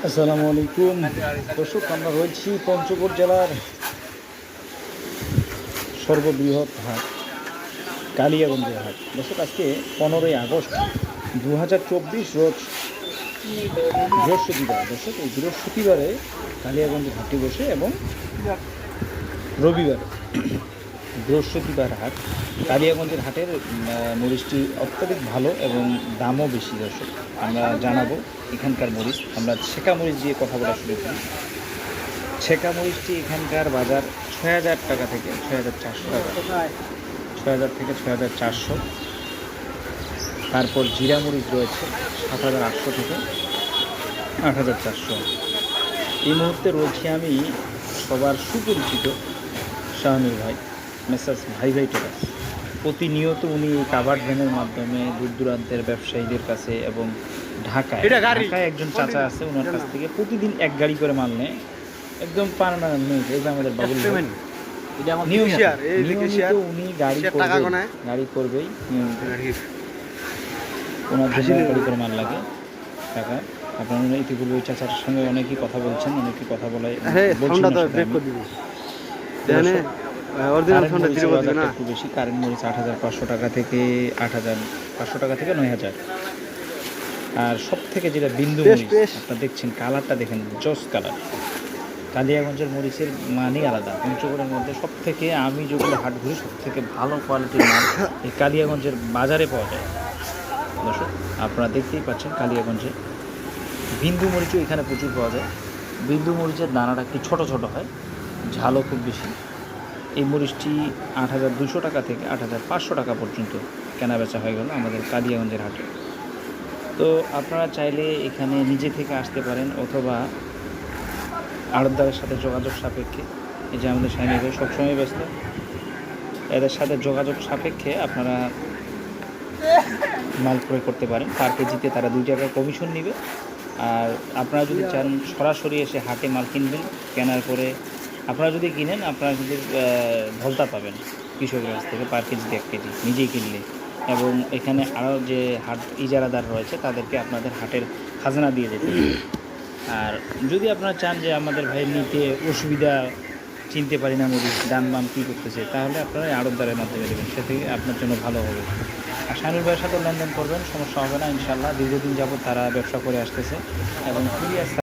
আসসালামু আলাইকুম। দর্শক, আমরা রয়েছি পঞ্চগড় জেলার সর্ববৃহৎ হাট, কালিয়াগঞ্জের হাট। দর্শক, আজকে পনেরোই আগস্ট দু হাজার চব্বিশ রোজ বৃহস্পতিবার। দর্শক, এই বৃহস্পতিবারে কালিয়াগঞ্জের হাটটি বসে এবং রবিবার বৃহস্পতিবার হাট। কালিয়াগঞ্জের হাটের মরিচটি অত্যধিক ভালো এবং দামও বেশি দর্শক। আমরা জানাব এখানকার মরিচ। আমরা ছেঁকা মরিচ দিয়ে কথা বলা শুরু করি। ছেঁকা মরিচটি এখানকার বাজার ছয় হাজার টাকা থেকে ছয় হাজার চারশো টাকা। ছয় হাজার থেকে ছয় হাজার চারশো। তারপর জিরা মরিচ রয়েছে সাত হাজার আটশো থেকে আট হাজার চারশো। এই মুহূর্তে রয়েছি আমি সবার সুপরিচিত শাহানুর ভাই। মেসাস ভাই ভাই টেরাস প্রতিনিয়ত উনি এই কাভার্ড ভ্যানের মাধ্যমে দূর দূরান্তের ব্যবসায়ীদের কাছে এবং ঢাকায়। ঢাকায় একজন চাচা আছে ওনার কাছ থেকে প্রতিদিন এক গাড়ি করে মাল নেয়। একদম পারমানেন্ট নেই এই যে আমাদের বাবুল। নিয়মিত। উনি গাড়ি গাড়ি করবেই নিয়মিত। ওনার হাসিলের গাড়ি করে মাল লাগে টাকা। আপনারা ইতিপূর্বে ওই চাচার সঙ্গে অনেকেই কথা বলছেন অনেকেই কথা আরে অরিজিনাল জিরো না একটু বেশি। কারেন্ট মরিচ আট হাজার পাঁচশো টাকা থেকে আট হাজার পাঁচশো টাকা থেকে নয় হাজার। আর সব থেকে যেটা বিন্দু মরিচ আপনারা দেখছেন কালারটা দেখেন জস কালার। কালিয়াগঞ্জের মরিচের মানই আলাদা। পঞ্চগড়ের মধ্যে সব থেকে আমি যেগুলো হাট ঘুরি সব থেকে ভালো কোয়ালিটির মাল এই কালিয়াগঞ্জের বাজারে পাওয়া যায়। দর্শক আপনারা দেখতেই পাচ্ছেন কালিয়াগঞ্জে বিন্দু মরিচও এখানে প্রচুর পাওয়া যায়। বিন্দু মরিচের দানাটা একটু ছোট ছোট হয় ঝালও খুব বেশি। এই মরিচটি আট হাজার দুশো টাকা থেকে আট হাজার পাঁচশো টাকা পর্যন্ত কেনা বেচা হয়ে গেল আমাদের কালিয়াগঞ্জের হাটে। তো আপনারা চাইলে এখানে নিজে থেকে আসতে পারেন অথবা আড়তদারের সাথে যোগাযোগ সাপেক্ষে। এই যে আমাদের সাইনি ভাই সবসময় ব্যস্ত। এদের সাথে যোগাযোগ সাপেক্ষে আপনারা মাল ক্রয় করতে পারেন। পার কেজিতে তারা দুই টাকা কমিশন নেবে। আর আপনারা যদি চান সরাসরি এসে হাটে মাল কিনবেন, কেনার পরে আপনারা যদি কিনেন, আপনারা কিন্তু ভলতা পাবেন কৃষকের কাছ থেকে পার কেজিতে এক কেজি, নিজেই কিনলে। এবং এখানে আরও যে হাট ইজারাদার রয়েছে, তাদেরকে আপনাদের হাটের খাজনা দিয়ে হবে। আর যদি আপনারা চান যে আমাদের ভাই নিতে অসুবিধা চিনতে পারি না মুড়ি দাম বাম কী করতেছে, তাহলে আপনারা আড়তদারের মাধ্যমে দেবেন। থেকে আপনার জন্য ভালো হবে। আর শানুর ভাইয়ের সাথে লেনদেন করবেন, সমস্যা হবে না ইনশাল্লাহ দীর্ঘদিন যাবত তারা ব্যবসা করে আসতেছে। এবং কুরিয়ার